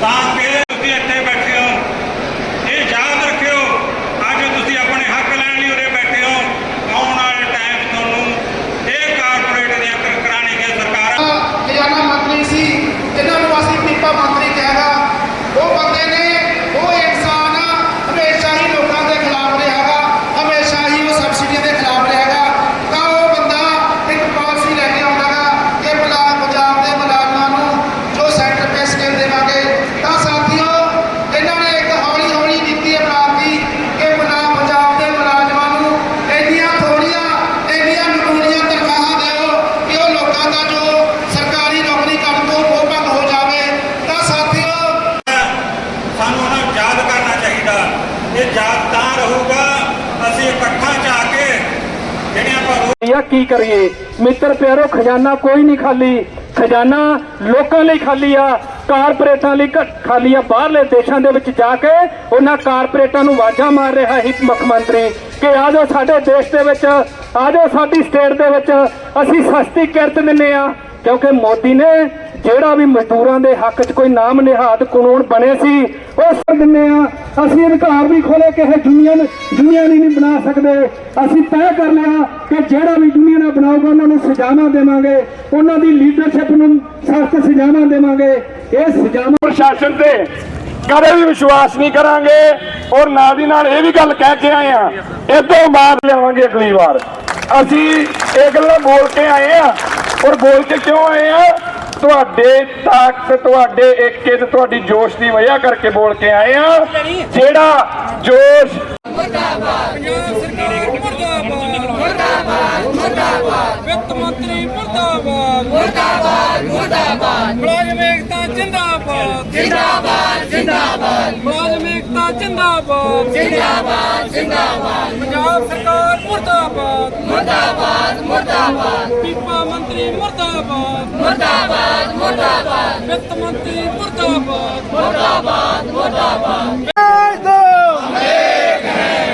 ਤਾਂ ਕਿ ਤੁਸੀਂ ਇੱਥੇ ਬੈਠੇ ਹੋ ਇਹ ਯਾਦ ਰੱਖਿਓ ਅੱਜ ਤੁਸੀਂ ਆਪਣੇ ਹੱਕ ਲੈਣ ਲਈ ਉਰੇ ਬੈਠੇ ਹੋ ਆਉਣ ਵਾਲੇ ਟਾਈਮ 'ਚ ਤੁਹਾਨੂੰ ਇਹ ਕਾਰਪੋਰੇਟ ਦੀਆਂ ਕਰ- ਕਰਾਉਣਗੀਆਂ ਸਰਕਾਰਾਂ ਖਜ਼ਾਨਾ ਮੰਤਰੀ ਸੀ ਇਹਨਾਂ ਨੂੰ ਅਸੀਂ ਪੀਪਾ ਮੰਤਰੀ ਕਹਾਂਗਾ ਉਹ ਬੰਦੇ ਨੇ ਉਹ ਇਨਸਾਨ ਹਮੇਸ਼ਾ ਹੀ ਲੋਕਾਂ ਦੇ ਖਿਲਾਫ ਰਿਹਾਗਾ ਹਮੇਸ਼ਾ ਹੀ ਉਹ ਸਬਸਿਡੀਆਂ ਦੇ ਖਿਲਾਫ ਰਿਹਾਗਾ ਤਾਂ ਉਹ ਬੰਦਾ ਇੱਕ ਪਾਲਿਸੀ ਲੈ ਕੇ ਆਉਂਦਾਗਾ ਕਿ ਬਲਾ ਪੰਜਾਬ ਦੇ ਮੁਲਾਜ਼ਮਾਂ ਨੂੰ ਜੋ ਸੈਂਟਰ ਪੇ ਸਕੇਲ ਦੇਵਾਂਗੇ ਤਾਂ ਸਾਥੀਓ ਇਹਨਾਂ ਨੇ ਇੱਕ ਹੌਲੀ ਹੌਲੀ ਨੀਤੀ ਅਪਣਾਤੀ ਕਿ ਬਲਾ ਪੰਜਾਬ ਦੇ ਮੁਲਾਜ਼ਮਾਂ ਨੂੰ ਇੰਨੀਆਂ ਥੋੜੀਆਂ ਇੰਨੀਆਂ ਨਮੂਨੀਆਂ ਤਨਖਾਹਾਂ ਦਿਓ ਕਿ ਉਹ ਲੋਕਾਂ ਦਾ ਜੋ ਸਰਕਾਰੀ ਨੌਕਰੀ ਕਰਨ ਤੋਂ ਉਹ ਭੰਗ ਹੋ ਜਾਵੇ ਤਾਂ ਸਾਥੀਓ ਸਾਨੂੰ ਉਹਨਾਂ ਨੂੰ ਯਾਦ ਕਰਨਾ ਇਹ ਯਾਦ ਰਹੂਗਾ, ਅਸੀਂ ਇਕੱਠਾਂ ਚ ਕੇ ਜਿਹੜੀਆਂ ਆਪਾਂ ਕੀ ਕਰੀਏ? ਮਿੱਤਰ ਪਿਆਰੋ, ਖਜ਼ਾਨਾ ਕੋਈ ਨਹੀਂ ਖਾਲੀ। ਖਜ਼ਾਨਾ ਲੋਕਾਂ ਲਈ ਖਾਲੀ ਆ, ਕਾਰਪੋਰੇਟਾਂ ਲਈ ਖਾਲੀ ਆ। ਬਾਹਰਲੇ ਦੇਸ਼ਾਂ ਦੇ ਵਿੱਚ ਜਾ ਕੇ ਉਹਨਾਂ ਕਾਰਪੋਰੇਟਾਂ ਨੂੰ ਆਵਾਜ਼ਾਂ ਮਾਰ ਰਿਹਾ ਹੈ ਮੁੱਖ ਮੰਤਰੀ। ਕਿ ਆ ਜਾਓ ਸਾਡੇ ਦੇਸ਼ ਦੇ ਵਿੱਚ, ਆ ਜਾਓ ਸਾਡੀ ਸਟੇਟ ਦੇ ਵਿੱਚ। ਅਸੀਂ ਸਸਤੀ ਕਿਰਤ ਦਿੰਨੇ ਆ। ਕਿਉਂਕਿ ਮੋਦੀ ਨੇ ਜਿਹੜਾ ਵੀ ਮਜ਼ਦੂਰਾਂ ਦੇ ਹੱਕ 'ਚ ਕੋਈ ਨਾਮ ਨਿਹਾਦ ਕਾਨੂੰਨ ਬਣੇ ਸੀ, ਉਹ ਸਰ ਦਿੰਨੇ ਆ ਅਸੀਂ ਅਧਿਕਾਰ ਵੀ ਖੋਲੇ ਕਿ ਇਹ ਯੂਨੀਅਨ ਯੂਨੀਅਨ ਹੀ ਨਹੀਂ ਬਣਾ ਸਕਦੇ। ਅਸੀਂ ਤੈਅ ਕਰ ਲਿਆ ਕਿ ਜਿਹੜਾ ਵੀ ਯੂਨੀਅਨ ਬਣਾਊਗਾ, ਉਹਨਾਂ ਨੂੰ ਸਜ਼ਾਵਾਂ ਦੇਵਾਂਗੇ। ਉਹਨਾਂ ਦੀ ਲੀਡਰਸ਼ਿਪ ਨੂੰ ਸਖਤ ਸਜ਼ਾਵਾਂ ਦੇਵਾਂਗੇ। ਇਹ ਸਜ਼ਾਵਾਂ ਪ੍ਰਸ਼ਾਸਨ ਤੇ ਕਦੇ ਵੀ ਵਿਸ਼ਵਾਸ ਨਹੀਂ ਕਰਾਂਗੇ ਔਰ ਨਾਲ ਦੀ ਨਾਲ ਇਹ ਵੀ ਗੱਲ ਕਹਿ ਕੇ ਆਏ ਆ ਇਹ ਤੋਂ ਬਾਅਦ ਲਿਆਵਾਂਗੇ ਅਗਲੀ ਵਾਰ। ਅਸੀਂ ਇਹ ਗੱਲਾਂ ਬੋਲ ਕੇ ਆਏ ਆ ਔਰ ਬੋਲ ਕੇ ਕਿਉਂ ਆਏ ਆ ਤੁਹਾਡੇ ਤਾਕਤ ਤੁਹਾਡੇ ਏਕੇ ਤੇ ਤੁਹਾਡੀ ਜੋਸ਼ ਦੀ ਵਜ੍ਹਾ ਕਰਕੇ ਬੋਲ ਕੇ ਆਏ ਆ ਜਿਹੜਾ ਜੋਸ਼ ਵਿੱਤ ਮੰਤਰੀ ਮੁਰਦਾਬਾਦ ਮੁਰਦਾਬਾਦ ਮੁਰਦਾਬਾਦ ਮੁਲਾਜ਼ਮ ਏਕਤਾ ਜਿੰਦਾਬਾਦ ਜਿੰਦਾਬਾਦ ਜਿੰਦਾਬਾਦ ਜਿੰਦਾਬਾਦ। ਜਿੰਦਾਬਾਦ ਜਿੰਦਾਬਾਦ। ਪੰਜਾਬ ਸਰਕਾਰ ਮੁਰਦਾਬਾਦ। ਮੁਰਦਾਬਾਦ ਮੁਰਦਾਬਾਦ। ਪੀਪਾ ਮੰਤਰੀ ਮੁਰਦਾਬਾਦ। ਮੁਰਦਾਬਾਦ ਮੁਰਦਾਬਾਦ। ਵਿੱਤ ਮੰਤਰੀ ਮੁਰਦਾਬਾਦ। ਮੁਰਦਾਬਾਦ ਮੁਰਦਾਬਾਦ।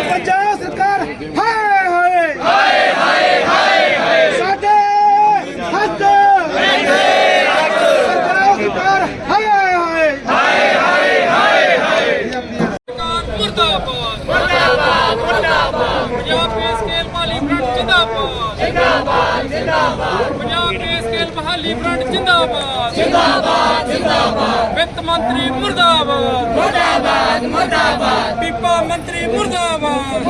ਪੰਜਾਬ ਸਰਕਾਰ ਹਾਏ ਹਾਏ ਹਾਏ ਹਾਏ ਹਾਏ ਸਾਡੇ ਹੱਕ ਪੰਜਾਬ ਸਰਕਾਰ ਹਾਏ ਹਾਏ ਸਰਕਾਰ ਮੁਰਦਾਬਾਦ ਮੁਰਦਾਬਾਦ ਮੁਰਦਾਬਾਦ ਪੰਜਾਬ ਪੇ ਸਕੇਲ ਮਾਲੀ ਫਰੰਟ ਜਿੰਦਾਬਾਦ ਜਿੰਦਾਬਾਦ ਜਿੰਦਾਬਾਦ ਪੰਜਾਬ ਪੇ ਸਕੇਲ ਬਹਾਲੀ ਫਰੰਟ ਜਿੰਦਾਬਾਦ ਜਿੰਦਾਬਾਦ ਜਿੰਦਾਬਾਦ ਵਿੱਤ ਮੰਤਰੀ ਮੁਰਦਾਬਾਦ। ਮੁਰਦਾਬਾਦ ਮੁਰਦਾਬਾਦ। ਪੀਪਾ ਮੰਤਰੀ ਮੁਰਦਾਬਾਦ।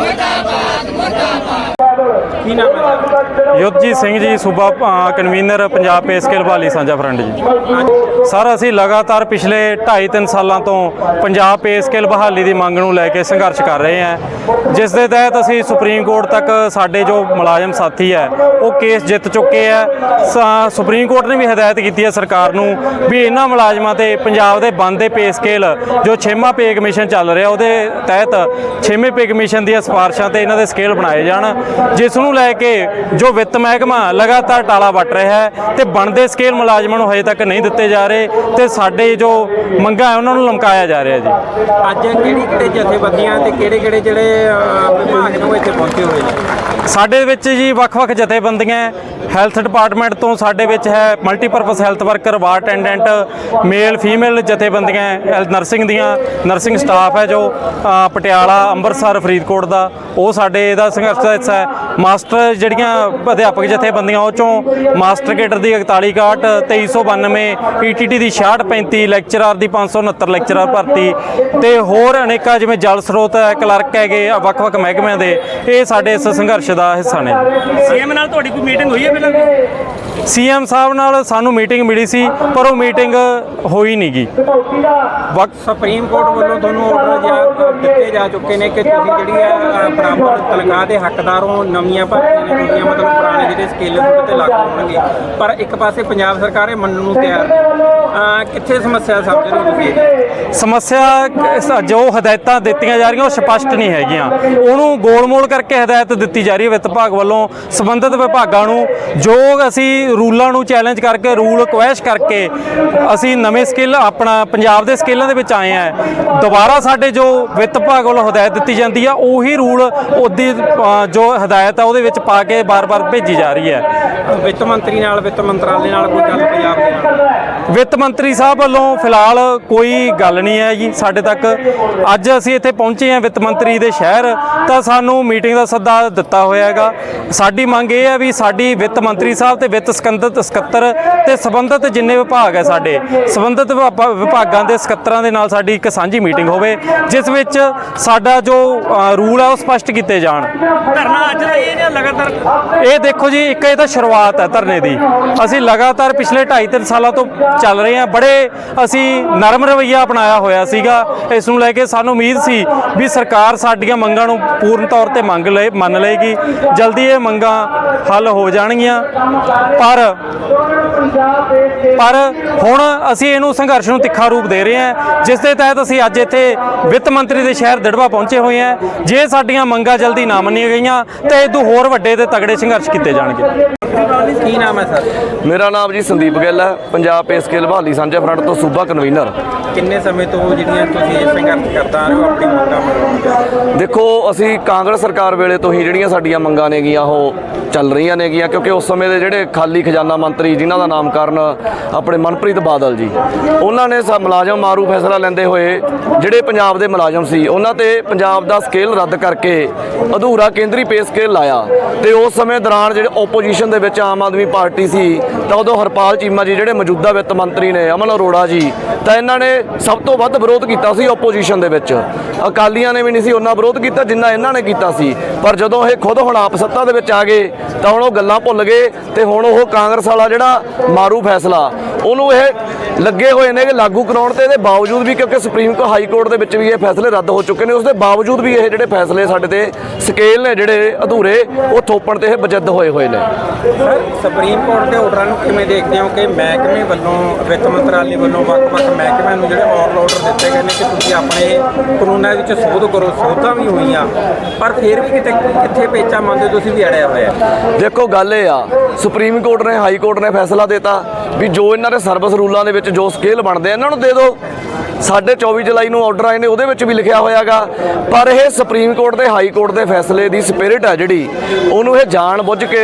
ਯੁੱਧਜੀਤ ਸਿੰਘ ਜੀ, ਸੂਬਾ ਕਨਵੀਨਰ ਪੰਜਾਬ ਪੇ ਸਕੇਲ ਬਹਾਲੀ ਸਾਂਝਾ ਫਰੰਟ ਜੀ। ਸਰ, ਅਸੀਂ ਲਗਾਤਾਰ ਪਿਛਲੇ 2.5-3 ਸਾਲਾਂ ਤੋਂ ਪੰਜਾਬ ਪੇ ਸਕੇਲ ਬਹਾਲੀ ਦੀ ਮੰਗ ਨੂੰ ਲੈ ਕੇ ਸੰਘਰਸ਼ ਕਰ ਰਹੇ ਹਾਂ। ਜਿਸ ਦੇ ਤਹਿਤ ਅਸੀਂ ਸੁਪਰੀਮ ਕੋਰਟ ਤੱਕ ਸਾਡੇ ਜੋ ਮੁਲਾਜ਼ਮ ਸਾਥੀ ਹੈ, ਉਹ ਕੇਸ ਜਿੱਤ ਚੁੱਕੇ ਹੈ। ਸੁਪਰੀਮ ਕੋਰਟ ਨੇ ਵੀ ਹਦਾਇਤ ਕੀਤੀ ਹੈ ਸਰਕਾਰ ਨੂੰ ਵੀ ਇਹਨਾਂ ਮੁਲਾਜ਼ਮਾਂ ਤੇ ਪੰਜਾਬ ਦੇ ਬੰਦ ਦੇ ਪੇ ਸਕੇਲ ਜੋ 6ਵਾਂ ਪੇ ਕਮਿਸ਼ਨ ਚੱਲ ਰਿਹਾ, ਉਹਦੇ ਤਹਿਤ 6ਵੇਂ ਪੇ ਕਮਿਸ਼ਨ ਦੀਆਂ ਸਿਫਾਰਸ਼ਾਂ ਤੇ ਇਹਨਾਂ ਦੇ ਸਕੇਲ ਬਣਾਏ ਜਾਣ, ਜਿਸ ਨੂੰ ਲੈ ਕੇ ਜੋ ਵਿੱਤ ਮਹਿਕਮਾ ਲਗਾਤਾਰ ਟਾਲਾ ਵੱਟ ਰਿਹਾ ਹੈ ਤੇ ਬਣਦੇ ਸਕੇਲ ਮੁਲਾਜ਼ਮਾਂ ਨੂੰ ਹਜੇ ਤੱਕ ਨਹੀਂ ਦਿੱਤੇ ਜਾ ਰਹੇ ਤੇ ਸਾਡੇ ਜੋ ਮੰਗਾਂ ਹੈ ਉਹਨਾਂ ਨੂੰ ਲਮਕਾਇਆ ਜਾ ਰਿਹਾ ਜੀ। ਅੱਜ ਕਿਹੜੀ ਕਿਹੜੇ ਜਥੇਬੰਦੀਆਂ ਤੇ ਕਿਹੜੇ ਕਿਹੜੇ ਜਿਹੜੇ ਵਿਭਾਗ ਨੇ ਉਹ ਇੱਥੇ ਪਹੁੰਚੇ ਹੋਏ ਨੇ? ਸਾਡੇ ਵਿੱਚ ਜੀ ਵੱਖ-ਵੱਖ ਜਥੇਬੰਦੀਆਂ ਹੈਲਥ ਡਿਪਾਰਟਮੈਂਟ ਤੋਂ ਸਾਡੇ ਵਿੱਚ ਹੈ multipurpose health worker ward attendant male female ਜਥੇਬੰਦੀਆਂ ਹੈਲਥ ਨਰਸਿੰਗ ਦੀਆਂ ਨਰਸਿੰਗ ਸਟਾਫ ਹੈ ਜੋ ਪਟਿਆਲਾ, ਅੰਮ੍ਰਿਤਸਰ, ਫਰੀਦਕੋਟ ਦਾ। ਉਹ ਸਾਡੇ ਇਹਦਾ ਸੰਘਰਸ਼ ਦਾ ਹਿੱਸਾ ਹੈ। ਮਾਸਟਰ ਜਿਹੜੀਆਂ ਅਧਿਆਪਕ ਜਥੇਬੰਦੀਆਂ, ਉਹ ਚੋਂ ਮਾਸਟਰ ਕੇਡਰ ਦੀ 41 61 2392 ਈਟੀਟੀ ਦੀ 6635 ਲੈਕਚਰਰ ਦੀ 569 ਲੈਕਚਰਰ ਭਰਤੀ ਤੇ ਹੋਰ ਅਨੇਕਾਂ ਜਿਵੇਂ ਜਲ ਸਰੋਤ ਹੈ ਕਲਰਕ ਹੈਗੇ, ਵੱਖ-ਵੱਖ ਮਹਿਕਮਿਆਂ ਦੇ। ਇਹ ਸਾਡੇ ਇਸ ਸੰਘਰਸ਼ ਦਾ ਹਿੱਸਾ ਨੇ। ਸੀਐਮ ਨਾਲ ਤੁਹਾਡੀ ਕੋਈ ਮੀਟਿੰਗ ਹੋਈ ਹੈ ਪਹਿਲਾਂ? ਸੀਐਮ ਸਾਹਿਬ ਨਾਲ ਸਾਨੂੰ ਮੀਟਿੰਗ ਮਿਲੀ ਸੀ ਪਰ ਉਹ ਮੀਟਿੰਗ ਹੋਈ ਨਹੀਂਗੀ ਵਕਤ ਸੁਪਰੀਮ ਕੋਰਟ ਵੱਲੋਂ ਤੁਹਾਨੂੰ ਆਰਡਰ ਜਾ ਦਿੱਤੇ ਜਾ ਚੁੱਕੇ ਨੇ ਕਿ ਤੁਸੀਂ ਜਿਹੜੀ ਹੈ ਬਰਾਬਰ ਤਨਖਾਹ ਦੇ ਹੱਕਦਾਰ ਹੋ ਨਵੀਆਂ ਭਰਤੀਆਂ ਨੇ ਜਿਹੜੀਆਂ ਮਤਲਬ ਪੁਰਾਣੇ ਜਿਹੜੇ ਸਕੇਲ ਤੇ ਲਾਗੂ ਹੋਣਗੇ। ਪਰ ਇੱਕ ਪਾਸੇ ਪੰਜਾਬ ਸਰਕਾਰ ਇਹ ਮੰਨਣ ਨੂੰ ਤਿਆਰ ਨਹੀਂ ਅਹ, ਕਿੱਥੇ ਸਮੱਸਿਆ ਸਮਝ ਰਹੇ ਹੋ ਤੁਸੀਂ? ਸਮੱਸਿਆ ਕ- ਜੋ ਹਦਾਇਤਾਂ ਦਿੱਤੀਆਂ ਜਾ ਰਹੀਆਂ ਉਹ ਸਪਸ਼ਟ ਨਹੀਂ ਹੈਗੀਆਂ। ਉਹਨੂੰ ਗੋਲ-ਮੋਲ ਕਰਕੇ ਹਦਾਇਤ ਦਿੱਤੀ ਜਾ ਰਹੀ ਹੈ ਵਿੱਤ ਵਿਭਾਗ ਵੱਲੋਂ। ਸੰਬੰਧਿਤ ਵਿਭਾਗਾਂ ਨੂੰ ਜੋ ਅਸੀਂ ਰੂਲਾਂ ਨੂੰ ਚੈਲੰਜ ਕਰਕੇ ਰੂਲ ਕੁਐਸ਼ ਕਰਕੇ ਅਸੀਂ ਨਵੇਂ ਸਕਿੱਲ ਆਪਣਾ ਪੰਜਾਬ ਦੇ ਸਕਿੱਲਾਂ ਦੇ ਵਿੱਚ ਆਏ ਆ ਦੁਬਾਰਾ ਸਾਡੇ ਜੋ ਵਿੱਤ ਵਿਭਾਗ ਵੱਲੋਂ ਹਦਾਇਤ ਦਿੱਤੀ ਜਾਂਦੀ ਆ ਉਹੀ ਰੂਲ ਉਹਦੀ ਅ, ਜੋ ਹਦਾਇਤ ਆ ਉਹਦੇ ਵਿੱਚ ਪਾ ਕੇ ਬਾਰ-ਬਾਰ ਭੇਜੀ ਜਾ ਰਹੀ ਹੈ। ਵਿੱਤ ਮੰਤਰੀ ਨਾਲ ਵਿੱਤ ਮੰਤਰਾਲੇ ਨਾਲ ਕੋਈ ਗੱਲ ਪੰਜਾਬ ਦੇ ਨਾਲ? ਵਿੱਤ ਮੰਤਰੀ ਸਾਹਿਬ ਵੱਲੋਂ ਫਿਲਹਾਲ ਕੋਈ ਗੱਲ ਨਹੀਂ ਹੈ ਜੀ ਸਾਡੇ ਤੱਕ। ਅੱਜ ਅਸੀਂ ਇੱਥੇ ਪਹੁੰਚੇ ਹਾਂ ਵਿੱਤ ਮੰਤਰੀ ਦੇ ਸ਼ਹਿਰ ਤਾਂ ਸਾਨੂੰ ਮੀਟਿੰਗ ਦਾ ਸੱਦਾ ਦਿੱਤਾ ਹੋਇਆ ਹੈਗਾ। ਸਾਡੀ ਮੰਗ ਇਹ ਹੈ ਵੀ ਸਾਡੀ ਵਿੱਤ ਮੰਤਰੀ ਸਾਹਿਬ ਤੇ ਵਿੱਤ ਸਕੰਦਤ ਸਕੱਤਰ ਤੇ ਸੰਬੰਧਿਤ ਜਿੰਨੇ ਵਿਭਾਗ ਹੈ ਸਾਡੇ ਸੰਬੰਧਿਤ ਵਿਭਾ- ਵਿਭਾਗਾਂ ਦੇ ਸਕੱਤਰਾਂ ਦੇ ਨਾਲ ਸਾਡੀ ਇੱਕ ਸਾਂਝੀ ਮੀਟਿੰਗ ਹੋਵੇ ਜਿਸ ਵਿੱਚ ਸਾਡਾ ਜੋ ਰੂਲ ਹੈ ਉਹ ਸਪਸ਼ਟ ਕੀਤੇ ਜਾਣ। ਧਰਨਾ ਅੱਜ ਦਾ ਇਹ ਲਗਾਤਾਰ? ਇਹ ਦੇਖੋ ਜੀ ਇੱਕ ਇਹ ਤਾਂ ਸ਼ੁਰੂਆਤ ਹੈ ਧਰਨੇ ਦੀ। ਅਸੀਂ ਲਗਾਤਾਰ ਪਿਛਲੇ 2.5 ਸਾਲਾਂ ਤੋਂ ਚੱਲ ਰਹੇ ਹਾਂ ਬੜੇ ਅਸੀਂ ਨਰਮ ਰਵੱਈਆ ਅਪਣਾਇਆ ਹੋਇਆ ਸੀਗਾ। ਇਸ ਨੂੰ ਲੈ ਕੇ ਸਾਨੂੰ ਉਮੀਦ ਸੀ ਵੀ ਸਰਕਾਰ ਸਾਡੀਆਂ ਮੰਗਾਂ ਨੂੰ ਪੂਰਨ ਤੌਰ ਤੇ ਮੰਗ ਲਏ, ਮੰਨ ਲਏਗੀ। ਜਲਦੀ ਇਹ ਮੰਗਾਂ ਹੱਲ ਹੋ ਜਾਣਗੀਆਂ। ਪਰ ਪਰ ਹੁਣ ਅਸੀਂ ਇਹਨੂੰ ਸੰਘਰਸ਼ ਨੂੰ ਤਿੱਖਾ ਰੂਪ ਦੇ ਰਹੇ ਹਾਂ। ਜਿਸ ਦੇ ਤਹਿਤ ਅਸੀਂ ਅੱਜ ਇੱਥੇ ਵਿੱਤ ਮੰਤਰੀ ਦੇ ਸ਼ਹਿਰ ਦੜਵਾ ਪਹੁੰਚੇ ਹੋਏ ਹਾਂ। ਜੇ ਸਾਡੀਆਂ ਮੰਗਾਂ ਜਲਦੀ ਨਾ ਮੰਨੀਆਂ ਗਈਆਂ, ਤਾਂ ਇਹ ਤੋਂ ਹੋਰ ਵੱਡੇ ਤੇ ਤਗੜੇ ਸੰਘਰਸ਼ ਕੀਤੇ ਜਾਣਗੇ। ਕੀ ਨਾਮ ਹੈ ਸਰ? ਮੇਰਾ ਨਾਮ ਜੀ ਸੰਦੀਪ ਗਿੱਲ ਹੈ। ਪੰਜਾਬ ਪੇ ਸਕੇਲ ਬਹਾਲੀ ਸਾਂਝਾ ਫਰੰਟ ਤੋਂ ਸੂਬਾ ਕਨਵੀਨਰ। ਕਿੰਨੇ ਸਮੇਂ ਤੋਂ ਜਿਹੜੀਆਂ ਤੁਸੀਂ ਸੰਘਰਸ਼ ਕਰਦਾ ਆ ਰਹੇ ਹੋ ਆਪਣੀ ਮੰਗਾਂ ਦੇਖੋ ਅਸੀਂ ਕਾਂਗਰਸ ਸਰਕਾਰ ਵੇਲੇ ਤੋਂ ਹੀ ਜਿਹੜੀਆਂ ਸਾਡੀਆਂ ਮੰਗਾਂ ਨੇਗੀਆਂ ਉਹ ਚੱਲ ਰਹੀਆਂ ਨੇਗੀਆਂ ਕਿਉਂਕਿ ਉਸ ਸਮੇਂ ਦੇ ਜਿਹੜੇ ਖਾਲੀ ਖਜ਼ਾਨਾ ਮੰਤਰੀ ਜਿਨ੍ਹਾਂ ਦਾ ਨਾਮਕਰਨ ਆਪਣੇ ਮਨਪ੍ਰੀਤ ਬਾਦਲ ਜੀ ਉਹਨਾਂ ਨੇ ਸਾ ਮੁਲਾਜ਼ਮ ਮਾਰੂ ਫੈਸਲਾ ਲੈਂਦੇ ਹੋਏ ਜਿਹੜੇ ਪੰਜਾਬ ਦੇ ਮੁਲਾਜ਼ਮ ਸੀ ਉਹਨਾਂ ਤੇ ਪੰਜਾਬ ਦਾ ਸਕੇਲ ਰੱਦ ਕਰਕੇ ਅਧੂਰਾ ਕੇਂਦਰੀ ਪੇ ਸਕੇਲ ਲਾਇਆ। ਤੇ ਉਸ ਸਮੇਂ ਦੌਰਾਨ ਜਿਹੜੇ ਆਪੋਜੀਸ਼ਨ ਦੇ ਵਿੱਚ ਆਮ ਆਦਮੀ ਪਾਰਟੀ ਸੀ, ਤਾਂ ਉਦੋਂ ਹਰਪਾਲ ਚੀਮਾ ਜੀ ਜਿਹੜੇ ਮੌਜੂਦਾ ਵਿੱਤ ਮੰਤਰੀ ਨੇ ਅਮਨ ਅਰੋੜਾ ਜੀ, ਤਾਂ ਇਹਨਾਂ ਨੇ ਸਭ ਤੋਂ ਵੱਧ ਵਿਰੋਧ ਕੀਤਾ ਸੀ ਆਪੋਜੀਸ਼ਨ ਦੇ ਵਿੱਚ। ਅਕਾਲੀਆਂ ਨੇ ਵੀ ਨਹੀਂ ਸੀ ਉਹਨਾਂ ਵਿਰੋਧ ਕੀਤਾ, ਜਿੰਨਾ ਇਹਨਾਂ ਨੇ ਕੀਤਾ ਸੀ। ਪਰ ਜਦੋਂ ਇਹ ਖੁਦ ਹੁਣ ਆਪ ਸੱਤਾ ਦੇ ਵਿੱਚ ਆ ਗਏ, ਤਾਂ ਹੁਣ ਉਹ ਗੱਲਾਂ ਭੁੱਲ ਗਏ ਤੇ ਹੁਣ ਉਹ ਕਾਂਗਰਸ ਵਾਲਾ ਜਿਹੜਾ ਮਾਰੂ ਫੈਸਲਾ, ਉਹਨੂੰ ਇਹ ਲੱਗੇ ਹੋਏ ਨੇ ਕਿ ਲਾਗੂ ਕਰਾਉਣ ਤੇ ਇਹਦੇ ਬਾਵਜੂਦ ਵੀ ਕਿਉਂਕਿ ਸੁਪਰੀਮ ਕੋਰਟ ਹਾਈ ਕੋਰਟ ਦੇ ਵਿੱਚ ਵੀ ਇਹ ਫੈਸਲੇ ਰੱਦ ਹੋ ਚੁੱਕੇ ਨੇ ਉਸ ਦੇ ਬਾਵਜੂਦ ਵੀ ਇਹ ਜਿਹੜੇ ਫੈਸਲੇ ਸਾਡੇ ਤੇ ਸਕੇਲ ਨੇ ਜਿਹੜੇ ਅਧੂਰੇ, ਉਹ ਥੋਪਣ ਤੇ ਇਹ ਬਜੱਦ ਹੋਏ ਹੋਏ ਨੇ। ਸੁਪਰੀਮ ਕੋਰਟ ਦੇ ਆਰਡਰਾਂ ਨੂੰ ਕਿਵੇਂ ਦੇਖਦੇ ਹੋ ਕਿ ਮਹਿਕਮੇ ਵੱਲੋਂ ਵਿੱਤ ਮੰਤਰਾਲੇ ਵੱਲੋਂ ਵੱਖ-ਵੱਖ ਮਹਿਕਮਿਆਂ ਨੂੰ ਜਿਹੜੇ ਆਲ ਆਰਡਰ ਦਿੱਤੇ ਗਏ ਨੇ ਕਿ ਤੁਸੀਂ ਆਪਣੇ ਕਾਨੂੰਨਾਂ ਵਿੱਚ ਸੋਧ ਕਰੋ ਸੋਧਾਂ ਵੀ ਹੋਈਆਂ, ਪਰ ਫਿਰ ਵੀ ਕਿਤੇ ਕਿੱਥੇ ਪੇਚਾ ਮੰਨਦੇ ਹੋ ਤੁਸੀਂ ਵੀ ਅੜਿਆ ਹੋਇਆ? ਦੇਖੋ, ਗੱਲ ਇਹ ਆ ਸੁਪਰੀਮ ਕੋਰਟ ਨੇ ਹਾਈ ਕੋਰਟ ਨੇ ਫੈਸਲਾ ਦਿੱਤਾ ਵੀ ਜੋ ਇਹਨਾਂ ਦੇ ਸਰਵਿਸ ਰੂਲਾਂ ਦੇ ਵਿੱਚ ਜੋ ਸਕੇਲ ਬਣਦੇ ਆ, ਇਹਨਾਂ ਨੂੰ ਦੇ ਦਿਓ। ਸਾਡੇ 24 ਜੁਲਾਈ ਨੂੰ ਆਰਡਰ ਆਏ ਨੇ, ਉਹਦੇ ਵਿੱਚ ਵੀ ਲਿਖਿਆ ਹੋਇਆਗਾ। ਪਰ ਇਹ ਸੁਪਰੀਮ ਕੋਰਟ ਦੇ ਹਾਈ ਕੋਰਟ ਦੇ ਫੈਸਲੇ ਦੀ ਸਪਿਰਿਟ ਆ ਜਿਹੜੀ, ਉਹਨੂੰ ਇਹ ਜਾਣ ਬੁੱਝ ਕੇ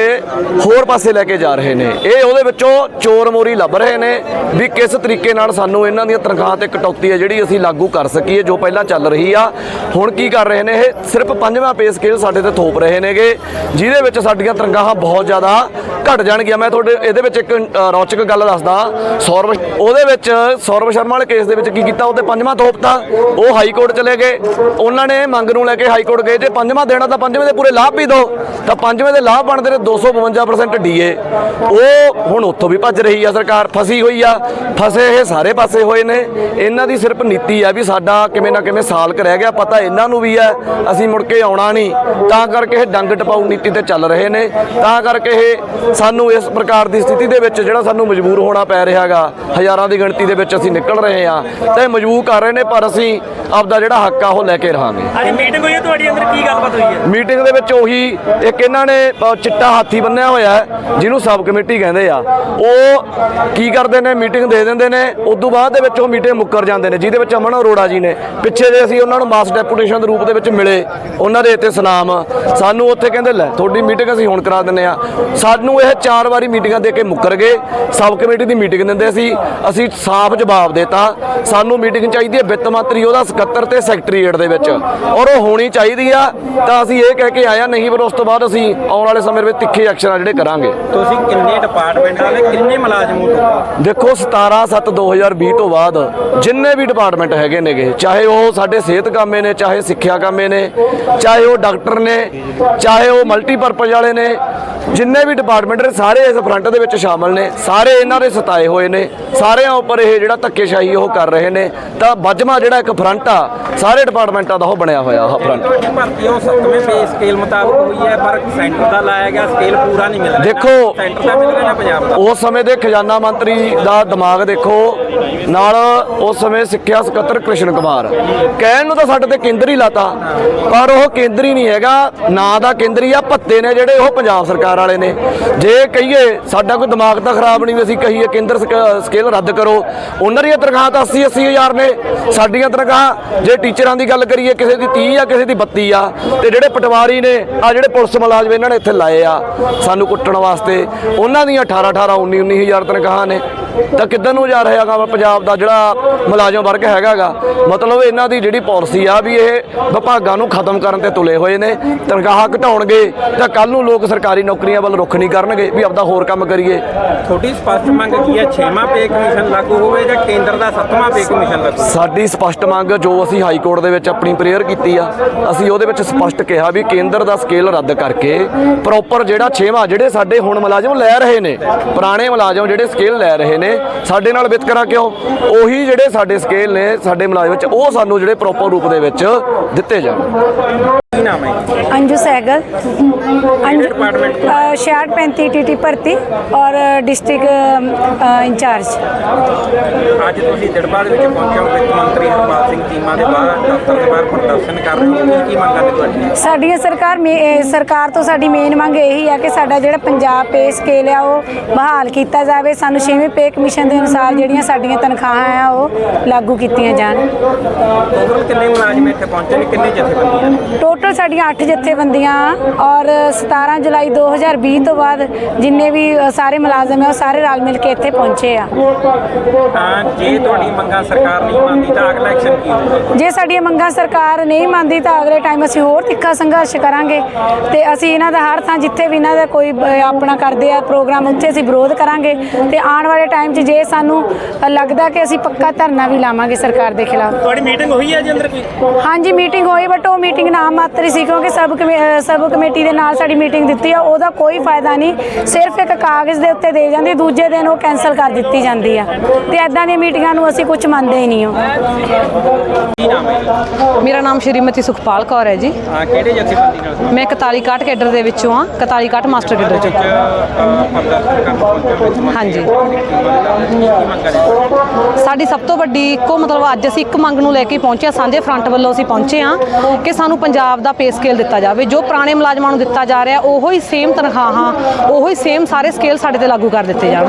ਹੋਰ ਪਾਸੇ ਲੈ ਕੇ ਜਾ ਰਹੇ ਨੇ। ਇਹ ਉਹਦੇ ਵਿੱਚੋਂ ਚੋਰ ਮੋਰੀ ਲੱਭ ਰਹੇ ਨੇ ਵੀ ਕਿਸ ਤਰੀਕੇ ਨਾਲ ਸਾਨੂੰ ਇਹਨਾਂ ਦੀਆਂ ਤਨਖਾਹਾਂ ਤੇ ਕਟੌਤੀ ਹੈ ਜਿਹੜੀ ਅਸੀਂ ਲਾਗੂ ਕਰ ਸਕੀਏ, ਜੋ ਪਹਿਲਾਂ ਚੱਲ ਰਹੀ ਆ। ਹੁਣ ਕੀ ਕਰ ਰਹੇ ਨੇ, ਇਹ ਸਿਰਫ ਪੰਜਵਾਂ ਪੇ ਸਕੇਲ ਸਾਡੇ ਤੇ ਥੋਪ ਰਹੇ ਨੇਗੇ, ਜਿਹਦੇ ਵਿੱਚ ਸਾਡੀਆਂ ਤਨਖਾਹਾਂ ਬਹੁਤ ਜ਼ਿਆਦਾ ਘਟ ਜਾਣਗੀਆਂ। ਮੈਂ ਤੁਹਾਡੇ, ਇਹਦੇ ਵਿੱਚ ਇੱਕ ਰੌਚਕ ਗੱਲ ਦੱਸਦਾ। ਸੌਰਵ, ਉਹਦੇ ਵਿੱਚ ਸੌਰਵ ਸ਼ਰਮਾ ਵਾਲੇ ਕੇਸ ਦੇ ਵਿੱਚ ਕੀ ਕੀਤਾ ਉਹਤੇ ਪੰਜਵਾਂ ਥੋਪਤਾ ਉਹ ਹਾਈ ਕੋਰਟ ਚਲੇ ਗਏ। ਉਹਨਾਂ ਨੇ ਮੰਗ ਨੂੰ ਲੈ ਕੇ ਹਾਈ ਕੋਰਟ ਗਏ। ਜੇ ਪੰਜਵਾਂ ਦੇਣਾ ਤਾਂ ਪੰਜਵੇਂ ਦੇ ਪੂਰੇ ਲਾਭ ਵੀ ਦਿਓ। ਤਾਂ ਪੰਜਵੇਂ ਦੇ ਲਾਭ ਬਣਦੇ ਨੇ 252% ਡੀਏ। ਉਹ ਹੁਣ ਉੱਥੋਂ ਵੀ ਭੱਜ ਰਹੀ ਆ ਸਰਕਾਰ। ਫਸੀ ਹੋਈ ਆ। ਫਸੇ ਇਹ ਸਾਰੇ ਪਾਸੇ ਹੋਏ ਨੇ। ਇਹਨਾਂ ਦੀ ਸਿਰਫ ਨੀਤੀ ਆ ਵੀ ਸਾਡਾ ਕਿਵੇਂ ਨਾ ਕਿਵੇਂ ਸਾਲ ਕ ਰਹਿ ਗਿਆ। ਪਤਾ ਇਹਨਾਂ ਨੂੰ ਵੀ ਹੈ ਅਸੀਂ ਮੁੜ ਕੇ ਆਉਣਾ ਨਹੀਂ। ਤਾਂ ਕਰਕੇ ਇਹ ਡੰਗ ਟਪਾਊ ਨੀਤੀ ਤੇ ਚੱਲ ਰਹੇ ਨੇ। ਤਾਂ ਕਰਕੇ ਇਹ ਸਾਨੂੰ ਇਸ ਪ੍ਰਕਾਰ ਦੀ ਸਥਿਤੀ ਦੇ ਵਿੱਚ ਜਿਹੜਾ ਸਾਨੂੰ ਮਜਬੂਰ ਹੋਣਾ ਪੈ ਰਿਹਾਗਾ ਹਜ਼ਾਰਾਂ ਦੀ ਗਿਣਤੀ ਦੇ ਵਿੱਚ ਅਸੀਂ ਨਿਕਲ ਰਹੇ ਹਾਂ। ਤੇ ਮਜਬੂਰ ਕਰ ਰਹੇ ਨੇ, ਪਰ ਅਸੀਂ ਆਪਦਾ ਜਿਹੜਾ ਹੱਕ ਆ ਉਹ ਲੈ ਕੇ ਰਹਾਂਗੇ। ਅੱਜ ਮੀਟਿੰਗ ਹੋਈ ਤੁਹਾਡੀ ਅੰਦਰ ਕੀ ਗੱਲਬਾਤ ਹੋਈ ਹੈ? ਮੀਟਿੰਗ ਦੇ ਵਿੱਚ ਉਹੀ ਇੱਕ ਇਹਨਾਂ ਨੇ ਚਿੱਟਾ ਹਾਥੀ ਬੰਨਿਆ ਹੋਇਆ ਹੈ, ਜਿਹਨੂੰ ਸਬ ਕਮੇਟੀ ਕਹਿੰਦੇ ਆ। ਉਹ ਕੀ ਕਰਦੇ ਨੇ? ਮੀਟਿੰਗ ਦੇ ਦਿੰਦੇ ਨੇ। ਉਦੋਂ ਬਾਅਦ ਦੇ ਵਿੱਚ ਉਹ ਮੀਟਿੰਗ ਮੁੱਕਰ ਜਾਂਦੇ ਨੇ, ਜਿਹਦੇ ਵਿੱਚ ਅਮਨ ਅਰੋੜਾ ਜੀ ਨੇ। ਪਿੱਛੇ ਜੇ ਅਸੀਂ ਉਹਨਾਂ ਨੂੰ ਮਾਸ ਡੈਪੂਟੇਸ਼ਨ ਦੇ ਰੂਪ ਦੇ ਵਿੱਚ ਮਿਲੇ, ਉਹਨਾਂ ਦੇ ਇੱਥੇ ਸਨਾਮ ਸਾਨੂੰ ਉੱਥੇ ਕਹਿੰਦੇ, ਲੈ, ਤੁਹਾਡੀ ਮੀਟਿੰਗ ਅਸੀਂ ਹੁਣ ਕਰਾ ਦਿੰਨੇ ਆ। ਸਾਨੂੰ ਇਹ ਚਾਰ ਵਾਰੀ ਮੀਟਿੰਗਾਂ ਦੇ ਕੇ ਮੁੱਕਰ ਗਏ। ਸਬ ਕਮੇਟੀ ਦੀ ਮੀਟਿੰਗ ਦਿੰਦੇ ਸੀ। ਅਸੀਂ ਸਾਫ਼ ਜਵਾਬ ਦਿੱਤਾ। ਸਾਨੂੰ ਮੀਟਿੰਗ ਚਾਹੀਦੀ ਹੈ ਵਿੱਤ ਮੰਤਰੀ, ਉਹਦਾ ਸਕੱਤਰ ਤੇ ਸੈਕਟਰੀਏਟ ਦੇ ਵਿੱਚ। ਔਰ ਉਹ ਹੋਣੀ ਚਾਹੀਦੀ ਆ ਤਾਂ ਅਸੀਂ ਇਹ ਕਹਿ ਕੇ ਆਇਆ ਨਹੀਂ ਪਰ ਉਸ ਤੋਂ ਬਾਅਦ ਅਸੀਂ ਆਉਣ ਵਾਲੇ ਸਮੇਂ ਵਿੱਚ ਤਿੱਖੇ ਐਕਸ਼ਨ ਆ ਜਿਹੜੇ ਕਰਾਂਗੇ। ਤੁਸੀਂ ਕਿੰਨੇ ਡਿਪਾਰਟਮੈਂਟ ਵਾਲੇ ਕਿੰਨੇ ਮੁਲਾਜ਼ਮ ਹੋ ਦੇਖੋ 17 7 2020 ਤੋਂ ਬਾਅਦ ਜਿੰਨੇ ਵੀ ਡਿਪਾਰਟਮੈਂਟ ਹੈਗੇ ਨੇਗੇ ਚਾਹੇ ਉਹ ਸਾਡੇ ਸਿਹਤ ਕਾਮੇ ਨੇ ਚਾਹੇ ਸਿੱਖਿਆ ਕਾਮੇ ਨੇ ਚਾਹੇ ਉਹ ਡਾਕਟਰ ਨੇ ਚਾਹੇ ਉਹ ਮਲਟੀਪਰਪਜ਼ ਵਾਲੇ ਨੇ ਜਿੰਨੇ ਵੀ ਡਿਪਾਰਟਮੈਂਟ ਨੇ ਸਾਰੇ ਇਸ ਫਰੰਟ ਦੇ ਵਿੱਚ ਸ਼ਾਮਲ ਨੇ ਸਾਰੇ ਇਹਨਾਂ ਦੇ ਸਤਾਏ ਹੋਏ ਨੇ ਸਾਰਿਆਂ ਉੱਪਰ ਇਹ ਜਿਹੜਾ ਧੱਕੇਸ਼ਾਹੀ ਉਹ ਕਰ ਰਹੇ ਨੇ ਤਾਂ ਵੱਜਮਾ ਜਿਹੜਾ ਇੱਕ ਫਰੰਟ ਆ ਸਾਰੇ ਡਿਪਾਰਟਮੈਂਟਾਂ ਦਾ ਉਹ ਬਣਿਆ ਹੋਇਆ ਆਹ ਫਰੰਟ ਤੁਹਾਡੀ ਭਰਤੀ ਉਹ ਸੱਤਵੇਂ ਪੇ ਸਕੇਲ ਮੁਤਾਬਕ ਹੋਈ ਹੈ ਪਰ ਸੈਂਟਰ ਦਾ ਲਾਇਆ ਗਿਆ ਸਕੇਲ ਪੂਰਾ ਨਹੀਂ ਮਿਲ ਰਿਹਾ ਦੇਖੋ, ਸੈਂਟਰ ਦਾ ਮਿਲ ਰਿਹਾ ਨਾ ਪੰਜਾਬ ਦਾ। ਉਸ ਸਮੇਂ ਦੇ ਖਜ਼ਾਨਾ ਮੰਤਰੀ ਦਾ ਦਿਮਾਗ ਦੇਖੋ ਨਾਲ ਉਸ ਸਮੇਂ ਸਿੱਖਿਆ ਸਕੱਤਰ ਕ੍ਰਿਸ਼ਨ ਕੁਮਾਰ। ਕਹਿਣ ਨੂੰ ਤਾਂ ਸਾਡੇ ਤੇ ਕੇਂਦਰ ਹੀ ਲਾਤਾ ਪਰ ਉਹ ਕੇਂਦਰੀ ਨਹੀਂ ਹੈਗਾ ਨਾਂ ਦਾ ਕੇਂਦਰੀ ਆ ਭੱਤੇ ਨੇ ਜਿਹੜੇ ਉਹ ਪੰਜਾਬ ਸਰਕਾਰ ਵਾਲੇ ਨੇ। ਜੇ ਕਹੀਏ ਸਾਡਾ ਕੋਈ ਦਿਮਾਗ ਤਾਂ ਖਰਾਬ ਨਹੀਂ ਵੀ ਅਸੀਂ ਕਹੀਏ ਕੇਂਦਰ ਸਕੇਲ ਰੱਦ ਕਰੋ। ਉਹਨਾਂ ਦੀਆਂ ਤਨਖਾਹਾਂ ਤਾਂ 80 80 ਹਜ਼ਾਰ ਨੇ। ਸਾਡੀਆਂ ਤਨਖਾਹਾਂ, ਜੇ ਟੀਚਰਾਂ ਦੀ ਗੱਲ ਕਰੀਏ, ਕਿਸੇ ਦੀ 30 ਆ, ਕਿਸੇ ਦੀ 32 ਆ। ਤੇ ਜਿਹੜੇ ਪਟਵਾਰੀ ਨੇ, ਆ ਜਿਹੜੇ ਪੁਲਿਸ ਮੁਲਾਜ਼ਮ ਇਹਨਾਂ ਨੇ ਇੱਥੇ ਲਾਏ ਆ। ਸਾਨੂੰ ਕੁੱਟਣ ਵਾਸਤੇ। ਉਹਨਾਂ ਦੀਆਂ 18 18 19 19 ਹਜ਼ਾਰ ਤਨਖਾਹਾਂ ਨੇ। ਤਾਂ ਕਿੱਧਰ ਨੂੰ ਜਾ ਰਿਹਾ ਹੈਗਾ ਪੰਜਾਬ ਦਾ ਜਿਹੜਾ ਮੁਲਾਜ਼ਮ ਵਰਗ ਹੈਗਾਗਾ ਮਤਲਬ ਇਹਨਾਂ ਦੀ ਜਿਹੜੀ ਪਾਲਿਸੀ ਆ ਵੀ ਇਹ ਵਿਭਾਗਾਂ ਨੂੰ ਖਤਮ ਕਰਨ ਤੇ ਤੁਲੇ ਹੋਏ ਨੇ। ਤਨਖਾਹਾਂ ਘਟਾਉਣਗੇ ਤਾਂ ਕੱਲ ਨੂੰ ਲੋਕ ਸਰਕਾਰੀ ਨੌਕਰੀਆਂ ਵੱਲ ਰੁਖ ਨਹੀਂ ਕਰਨਗੇ ਵੀ ਆਪਦਾ ਹੋਰ ਕੰਮ ਕਰੀਏ। ਤੁਹਾਡੀ ਸਪਸ਼ਟ ਮੰਗ ਕੀ ਹੈ? 6ਵਾਂ ਪੇ ਕਮਿਸ਼ਨ ਲਾਗੂ ਹੋਵੇ ਜਾਂ ਕੇਂਦਰ ਦਾ 7ਵਾਂ ਪੇ ਕਮਿਸ਼ਨ ਲਾਗੂ ਸਾਡੀ ਸਪਸ਼ਟ ਮੰਗ ਜੋ ਅਸੀਂ ਹਾਈ ਕੋਰਟ ਦੇ ਵਿੱਚ ਆਪਣੀ ਪ੍ਰੇਅਰ ਕੀਤੀ ਆ ਅਸੀਂ ਉਹਦੇ ਵਿੱਚ ਸਪਸ਼ਟ ਕਿਹਾ ਵੀ ਕੇਂਦਰ ਦਾ ਸਕੇਲ ਰੱਦ ਕਰਕੇ ਪ੍ਰੋਪਰ ਜਿਹੜਾ 6ਵਾਂ ਜਿਹੜੇ ਸਾਡੇ ਹੁਣ ਮੁਲਾਜ਼ਮ ਲੈ ਰਹੇ ਨੇ ਪੁਰਾਣੇ ਮੁਲਾਜ਼ਮ ਜਿਹੜੇ ਸਕੇਲ ਲੈ ਰਹੇ ਨੇ ਸਾਡੇ ਨਾਲ ਵਿਤਕਰਾ ਕਿਉਂ? ਉਹੀ ਜਿਹੜੇ ਸਾਡੇ ਸਕੇਲ ਨੇ ਸਾਡੇ ਮੁਲਾਜ਼ਮ ਵਿੱਚ, ਉਹ ਸਾਨੂੰ ਜਿਹੜੇ ਪ੍ਰੋਪਰ ਰੂਪ ਦੇ ਵਿੱਚ ਦਿੱਤੇ ਜਾਣ। ਕੀ ਨਾਮ ਹੈ ਜੀ? अंजू सहगल अंजू डिपार्टमेंट को? शर्ट पैंती टी भर्ती और डिस्ट्रिक्ट इंचार्ज ਅੱਜ ਤੁਸੀਂ ਦਿੜਬਾ ਦੇ ਵਿੱਚ ਪਹੁੰਚੇ ਹੋ ਵਿੱਤ ਮੰਤਰੀ ਹਰਪਾਲ ਸਿੰਘ ਚੀਮਾ ਦੇ ਬਾਹਰ ਦਫ਼ਤਰ ਦੇ ਬਾਹਰ ਪ੍ਰਦਰਸ਼ਨ ਕਰ ਰਹੇ ਹੋ ਕੀ ਕੀ ਮੰਗਾਂ ਨੇ ਤੁਹਾਡੀਆਂ ਸਾਡੀ ਸਰਕਾਰ ਮੇ- ਅਹ ਸਰਕਾਰ ਤੋਂ ਸਾਡੀ ਮੇਨ ਮੰਗ ਇਹੀ ਹੈ ਕਿ ਸਾਡਾ ਜਿਹੜਾ ਪੰਜਾਬ ਪੇ ਸਕੇਲ ਆ ਉਹ ਬਹਾਲ ਕੀਤਾ ਜਾਵੇ ਸਾਨੂੰ 6ਵੇਂ ਪੇ ਕਮਿਸ਼ਨ ਦੇ ਅਨੁਸਾਰ ਜਿਹੜੀਆਂ ਸਾਡੀਆਂ ਤਨਖਾਹਾਂ ਆ ਉਹ ਲਾਗੂ ਕੀਤੀਆਂ ਜਾਣ ਟੋਟਲ ਕਿੰਨੇ ਮੁਲਾਜ਼ਮ ਇੱਥੇ ਪਹੁੰਚੇ ਨੇ ਕਿੰਨੇ ਜਥੇਬੰਦੀਆਂ ਨੇ ਟੋਟਲ ਸਾਡੀਆਂ 8 ਜਥੇਬੰਦੀਆਂ ਔਰ 17 ਜੁਲਾਈ 2020 ਤੋਂ ਬਾਅਦ ਜਿੰਨੇ ਵੀ ਸਾਰੇ ਮੁਲਾਜ਼ਮ ਆ ਉਹ ਸਾਰੇ ਰਲ ਮਿਲ ਕੇ ਇੱਥੇ ਪਹੁੰਚੇ ਆ। ਤਾਂ ਜੇ ਤੁਹਾਡੀ ਮੰਗਾਂ ਸਰਕਾਰ ਨਹੀਂ ਮੰਨਦੀ ਤਾਂ ਅਗਲਾ ਐਕਸ਼ਨ ਕੀ ਹੋਊਗਾ? ਜੇ ਸਾਡੀਆਂ ਮੰਗਾਂ ਸਰਕਾਰ ਨਹੀਂ ਮੰਨਦੀ ਤਾਂ ਅਗਲੇ ਟਾਈਮ ਅਸੀਂ ਹੋਰ ਤਿੱਖਾ ਸੰਘਰਸ਼ ਕਰਾਂਗੇ ਤੇ ਅਸੀਂ ਇਹਨਾਂ ਦਾ ਹਰ ਥਾਂ ਜਿੱਥੇ ਵੀ ਇਹਨਾਂ ਦਾ ਕੋਈ ਆਪਣਾ ਕਰਦੇ ਆ ਪ੍ਰੋਗਰਾਮ ਉੱਥੇ ਅਸੀਂ ਵਿਰੋਧ ਕਰਾਂਗੇ ਤੇ ਆਉਣ ਵਾਲੇ ਟਾਈਮ 'ਚ ਜੇ ਸਾਨੂੰ ਲੱਗਦਾ ਕਿ ਅਸੀਂ ਪੱਕਾ ਧਰਨਾ ਵੀ ਲਾਵਾਂਗੇ ਸਰਕਾਰ ਦੇ ਖਿਲਾਫ। ਤੁਹਾਡੀ ਮੀਟਿੰਗ ਹੋਈ ਹੈ ਜੀ ਅੰਦਰ ਕੋਈ? ਹਾਂਜੀ ਮੀਟਿੰਗ ਹੋਈ ਬਟ ਉਹ ਮੀਟਿੰਗ ਨਾਮ ਮਾਤਰ ਸੀ ਕਿਉਂਕਿ ਸਬ ਸਬ ਕਮੇਟੀ ਦੇ ਨਾਲ ਸਾਡੀ ਮੀਟਿੰਗ ਦਿੱਤੀ ਆ ਉਹਦਾ ਕੋਈ ਫਾਇਦਾ ਨਹੀਂ। ਸਿਰਫ ਇੱਕ ਕਾਗਜ਼ ਦੇ ਉੱਤੇ ਦੇ ਜਾਂਦੀ ਦੂਜੇ ਦਿਨ ਉਹ ਕੈਨਸਲ ਕਰ ਦਿੱਤੀ ਜਾਂਦੀ ਆ। ਤੇ ਐਦਾਂ ਦੀਆਂ ਮੀਟਿੰਗਾਂ ਨੂੰ ਅਸੀਂ ਕੁਝ ਮੰਨਦੇ ਹੀ ਨਹੀਂ ਹਾਂ ਮੇਰਾ ਨਾਮ ਸ਼੍ਰੀਮਤੀ ਸੁਖਪਾਲ ਕੌਰ ਹੈ ਜੀ। ਹਾਂ ਕਿਹੜੇ ਜਥੇਬੰਦੀ ਨਾਲ? ਮੈਂ 41 ਕਾਟ ਕੇਡਰ ਦੇ ਵਿੱਚੋਂ ਆ 41 ਕਾਟ ਮਾਸਟਰ ਕੇਡਰ ਚੋਂ। ਹਾਂਜੀ। ਸਾਡੀ ਸਭ ਤੋਂ ਵੱਡੀ ਇੱਕੋ ਮਤਲਬ ਅੱਜ ਅਸੀਂ ਇੱਕ ਮੰਗ ਨੂੰ ਲੈ ਕੇ ਪਹੁੰਚੇ ਸਾਂਝੇ ਫਰੰਟ ਵੱਲੋਂ ਅਸੀਂ ਪਹੁੰਚੇ ਹਾਂ ਕਿ ਸਾਨੂੰ ਪੰਜਾਬ ਦਾ ਪੇ ਸਕੇਲ ਦਿੱਤਾ ਜਾਵੇ। ਜੋ ਪੁਰਾਣੇ ਮੁਲਾਜ਼ਮਾਂ ਨੂੰ ਦਿੱਤਾ ਜਾ ਰਿਹਾ, ਉਹੋ ਹੀ ਸੇਮ ਤਨਖਾਹਾਂ, ਉਹੋ ਹੀ ਸੇਮ ਸਾਰੇ ਸਕੇਲ ਸਾਡੇ ਤੇ ਲਾਗੂ ਕਰ ਦਿੱਤੇ ਜਾਣ।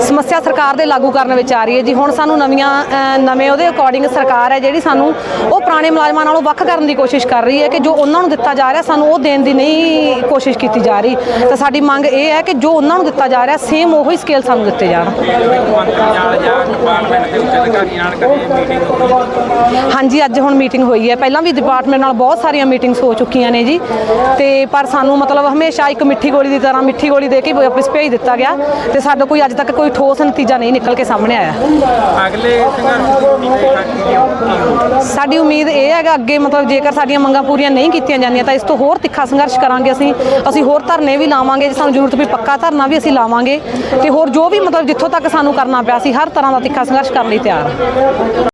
ਸਮੱਸਿਆ ਸਰਕਾਰ ਦੇ ਲਾਗੂ ਕਰਨ ਵਿੱਚ ਆ ਰਹੀ ਹੈ ਜੀ। ਹੁਣ ਸਾਨੂੰ ਨਵੀਆਂ ਨਵੇਂ ਉਹਦੇ ਅਕੋਰਡਿੰਗ ਸਰਕਾਰ ਹੈ ਜਿਹੜੀ ਸਾਨੂੰ ਉਹ ਪੁਰਾਣੇ ਮੁਲਾਜ਼ਮਾਂ ਨਾਲੋਂ ਵੱਖ ਕਰਨ ਦੀ ਕੋਸ਼ਿਸ਼ ਕਰ ਰਹੀ ਹੈ ਕਿ ਜੋ ਉਹਨਾਂ ਨੂੰ ਦਿੱਤਾ ਜਾ ਰਿਹਾ, ਸਾਨੂੰ ਉਹ ਦੇਣ ਦੀ ਨਹੀਂ ਕੋਸ਼ਿਸ਼ ਕੀਤੀ ਜਾ ਰਹੀ। ਤਾਂ ਸਾਡੀ ਮੰਗ ਇਹ ਹੈ ਕਿ ਜੋ ਉਹਨਾਂ ਨੂੰ ਦਿੱਤਾ ਜਾ ਰਿਹਾ ਸੇਮ ਉਹੀ ਸਕੇਲ ਸਾਨੂੰ ਦਿੱਤੇ ਜਾਣ। ਹਾਂਜੀ ਜਾਂ ਅੱਜ ਹੁਣ ਮੀਟਿੰਗ ਹੋਈ ਹੈ। ਪਹਿਲਾਂ ਵੀ ਡਿਪਾਰਟਮੈਂਟ ਨਾਲ ਬਹੁਤ ਸਾਰੀਆਂ ਮੀਟਿੰਗਸ ਹੋ ਚੁੱਕੀਆਂ ਨੇ ਜੀ। ਤੇ ਪਰ ਸਾਨੂੰ ਮਤਲਬ ਹਮੇਸ਼ਾ ਇੱਕ ਮਿੱਠੀ ਗੋਲੀ ਦੀ ਤਰ੍ਹਾਂ ਮਿੱਠੀ ਗੋਲੀ ਦੇ ਕੇ ਵਾਪਸ ਭੇਜ ਦਿੱਤਾ ਗਿਆ। ਤੇ ਸਾਡਾ ਕੋਈ ਅੱਜ ਤੱਕ ਕੋਈ ਠੋਸ ਨਤੀਜਾ ਨਹੀਂ ਨਿਕਲ ਕੇ ਸਾਹਮਣੇ ਆਇਆ। ਅਗਲੇ ਸਾਡੀ ਉਮੀਦ ਇਹ ਹੈਗਾ ਅੱਗੇ ਮਤਲਬ ਜੇਕਰ ਸਾਡੀਆਂ ਮੰਗਾਂ ਪੂਰੀਆਂ ਨਹੀਂ ਕੀਤੀਆਂ ਜਾਂਦੀਆਂ ਤਾਂ ਇਸ ਤੋਂ ਹੋਰ ਤਿੱਖਾ ਸੰਘਰਸ਼ ਕਰਾਂਗੇ ਅਸੀਂ। ਅਸੀਂ ਹੋਰ ਧਰਨੇ ਵੀ ਲਾਵਾਂਗੇ ਜੇ ਸਾਨੂੰ ਜ਼ਰੂਰਤ ਪਈ ਪੱਕਾ ਧਰਨਾ ਵੀ ਅਸੀਂ ਲਾਵਾਂਗੇ। ਤੇ ਹੋਰ ਜੋ ਵੀ ਮਤਲਬ ਜਿੱਥੋਂ ਤੱਕ ਸਾਨੂੰ ਕਰਨਾ ਪਿਆ ਅਸੀਂ ਹਰ ਤਰ੍ਹਾਂ ਦਾ ਤਿੱਖਾ ਸੰਘਰਸ਼ ਕਰਨ ਲਈ ਤਿਆਰ ਹਾਂ।